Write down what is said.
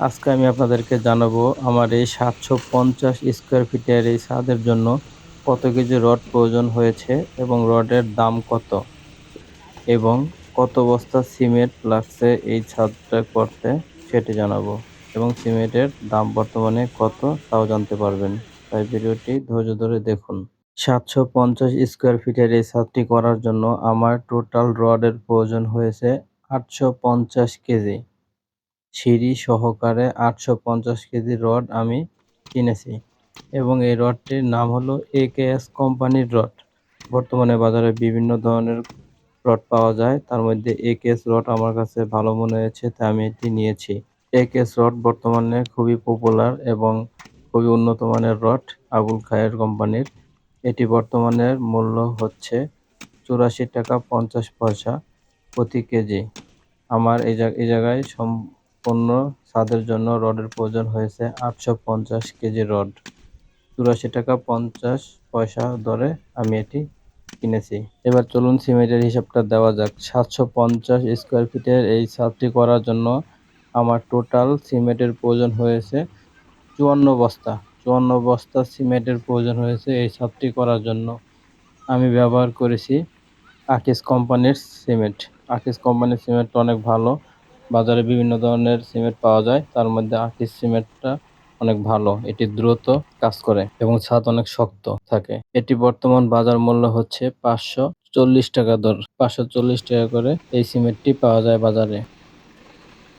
আজকে আমি আপনাদেরকে জানাব আমার এই সাতশো পঞ্চাশ স্কোয়ার ফিটের এই ছাদের জন্য কত কেজি রড প্রয়োজন হয়েছে এবং রডের দাম কত এবং কত বস্তা সিমেন্ট লাগছে এই ছাদটা করতে সেটি জানাব এবং সিমেন্টের দাম বর্তমানে কত তাও জানতে পারবেন। তাই ভিডিওটি ধৈর্য ধরে দেখুন। সাতশো পঞ্চাশ স্কোয়ার ফিটের এই ছাদটি করার জন্য আমার টোটাল রডের প্রয়োজন হয়েছে আটশো পঞ্চাশ কেজি। সিঁড়ি সহকারে আটশো পঞ্চাশ কেজি রড আমি কিনেছি এবং এই রডটির নাম হলো একেএস কোম্পানির রড। বর্তমানে বাজারে বিভিন্ন ধরনের রড পাওয়া যায়। তার মধ্যে একেএস রড আমার কাছে ভালো মনে হয়েছে, তাই আমি এটি নিয়েছি। একেএস রড বর্তমানে খুবই পপুলার এবং খুবই উন্নত মানের রড আবুল খায়ের কোম্পানির। এটি বর্তমানের মূল্য হচ্ছে চুরাশি টাকা পঞ্চাশ পয়সা প্রতি কেজি। আমার এই এই জায়গায় সম্পূর্ণ ছাদের জন্য রডের প্রয়োজন হয়েছে আটশো পঞ্চাশ কেজি রড। চুরাশি টাকা পঞ্চাশ পয়সা দরে আমি এটি কিনেছি। এবার চলুন সিমেন্টের হিসাবটা দেওয়া যাক। সাতশো পঞ্চাশ স্কোয়ার ফিটের এই ছাদটি করার জন্য আমার টোটাল সিমেন্টের প্রয়োজন হয়েছে চুয়ান্ন বস্তা। চুয়ান্ন বস্তা সিমেন্টের প্রয়োজন হয়েছে এই ছাদটি করার জন্য। আমি ব্যবহার করেছি আকিস কোম্পানির সিমেন্ট। আকিস কোম্পানির সিমেন্ট অনেক ভালো। বাজারে বিভিন্ন ধরনের সিমেন্ট পাওয়া যায়, তার মধ্যে আর্টিস্ট সিমেন্টটা অনেক ভালো, এটি দ্রুত কাজ করে এবং ছাদ অনেক শক্ত থাকে। এটি বর্তমান বাজার মূল্য হচ্ছে পাঁচশো চল্লিশ টাকা দর। পাঁচশো চল্লিশ টাকা করে এই সিমেন্টটি পাওয়া যায় বাজারে।